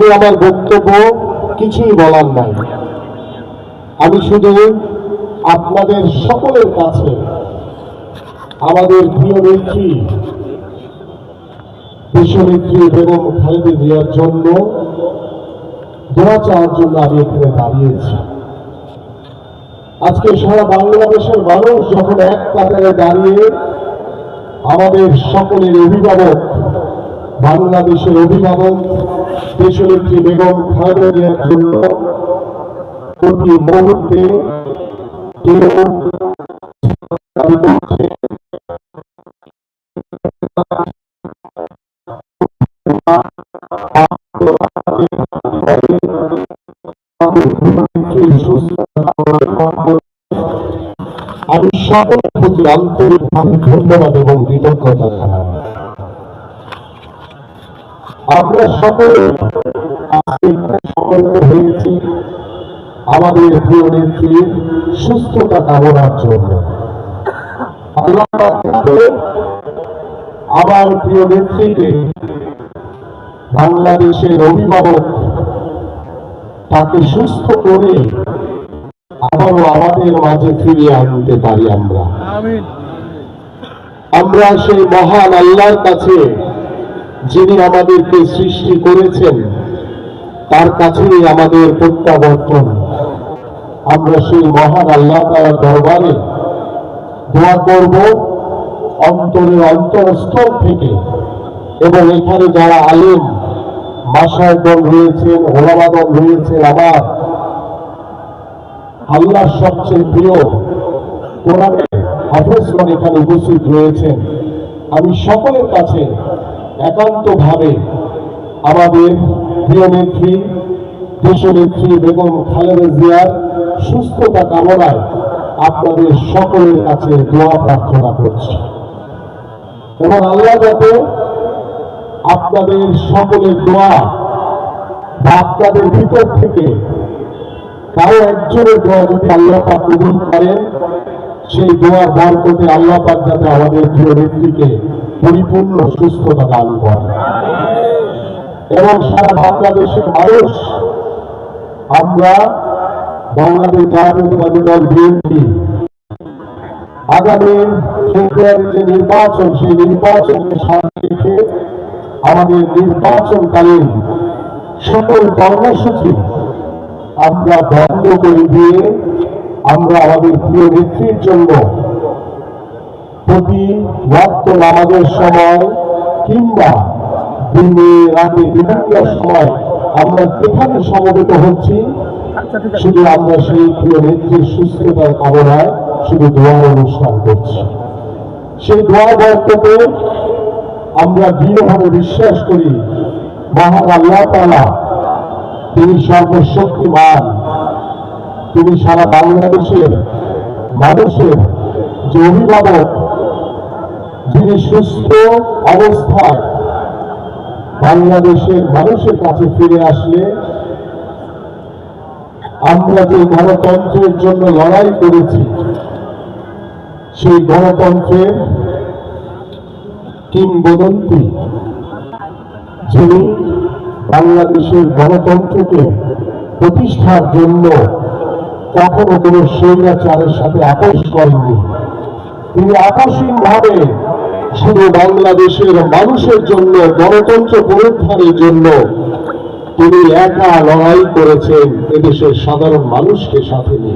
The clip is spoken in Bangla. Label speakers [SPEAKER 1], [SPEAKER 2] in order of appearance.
[SPEAKER 1] আমি আমার বক্তব্য কিছুই বলার নাই। আমি শুধু আপনাদের সকলের কাছে আমাদের প্রিয় নেত্রী, বিশ্বনেত্রী বেগম খালেদা জিয়ার জন্য দোয়া চাওয়ার জন্য আমি এখানে দাঁড়িয়েছি। আজকে সারা বাংলাদেশের মানুষ যখন এক কাতারে দাঁড়িয়ে আমাদের সকলের অভিভাবক, বাংলাদেশের অভিভাবক দেশনেত্রী বেগম জন্য প্রতি মুহূর্তে আমি সকলের প্রতি আন্তরিকভাবে ধন্যবাদ এবং কৃতজ্ঞতা জানাই। আমরা সকলে আজকে হয়েছি। আমাদের প্রিয় নেত্রীর সুস্থতা কামনার জন্য। আমার প্রিয় নেত্রীকে বাংলাদেশের অভিভাবক তাকে সুস্থ করে আবারও আমাদের মাঝে ফিরিয়ে আনতে পারি আমরা। আমরা সেই মহান আল্লাহর কাছে যিনি আমাদেরকে সৃষ্টি করেছেন, তার কাছেই আমাদের প্রত্যাবর্তন। আমরা সেই মহান আল্লাহ তাআলার দরবারে দোয়া করব অন্তরের অন্তরস্থল থেকে। এবং এখানে যারা আলেম, মাসায়গণ রয়েছেন, ওলামাগণ রয়েছেন আমার আল্লাহর সবচেয়ে প্রিয় কোরআনে হাফেজগণ এখানে উপস্থিত রয়েছেন। আমি সকলের কাছে একান্তভাবে আমাদের প্রিয় নেত্রী দেশনেত্রী বেগম খালেদা জিয়ার সুস্থতা কামনায় আপনাদের সকলের কাছে দোয়া প্রার্থনা করছি। এবং আল্লাহ যাতে আপনাদের সকলের দোয়া বা আপনাদের ভিতর থেকে কারও একজনের দোয়া যদি আল্লাহ পাক কবুল করেন, সেই দোয়ার বরকতে আল্লাহ পাক যাতে আমাদের প্রিয় নেত্রীকে পরিপূর্ণ সুস্থতা দান করেন এবং সারা বাংলাদেশের মানুষ, আমরা বাংলাদেশ জাতীয়তাবাদী দল বিএনপি, আগামী ফেব্রুয়ারি যে নির্বাচন, সেই নির্বাচনকে সামনে রেখে আমাদের নির্বাচনকালীন সকল কর্মসূচি আমরা বন্ধ করে দিয়ে আমরা আমাদের প্রিয় নেত্রীর জন্য প্রতি ওয়াক্ত নামাজের সময় কিংবা দিনে রাতে বিভিন্ন সময় আমরা যেখানে সমবেত হচ্ছি শুধু আমরা সেই প্রিয় নেত্রীর সুস্থতার কামনায় শুধু দোয়ার অনুষ্ঠান করছি। সেই দোয়া বর্তকে আমরা দৃঢ়ভাবে বিশ্বাস করি মহান আল্লাহ তালা তিনি সর্বশক্তিমান। তিনি সারা বাংলাদেশের মানুষের যে অভিভাবক যিনি সুস্থ অবস্থায় বাংলাদেশের মানুষের কাছে ফিরে আসলে আমরা যে গণতন্ত্রের জন্য লড়াই করেছি, সেই গণতন্ত্রের কিংবদন্তি যিনি বাংলাদেশের গণতন্ত্রকে প্রতিষ্ঠার জন্য কখনো কোনো স্বৈরাচারের সাথে আপোষ করেননি। তিনি আকস্মিক ভাবে শুধু বাংলাদেশের মানুষের জন্য, গণতন্ত্র পুনরুদ্ধারের জন্য তিনি একা লড়াই করেছেন এদেশের সাধারণ মানুষকে সাথে নিয়ে।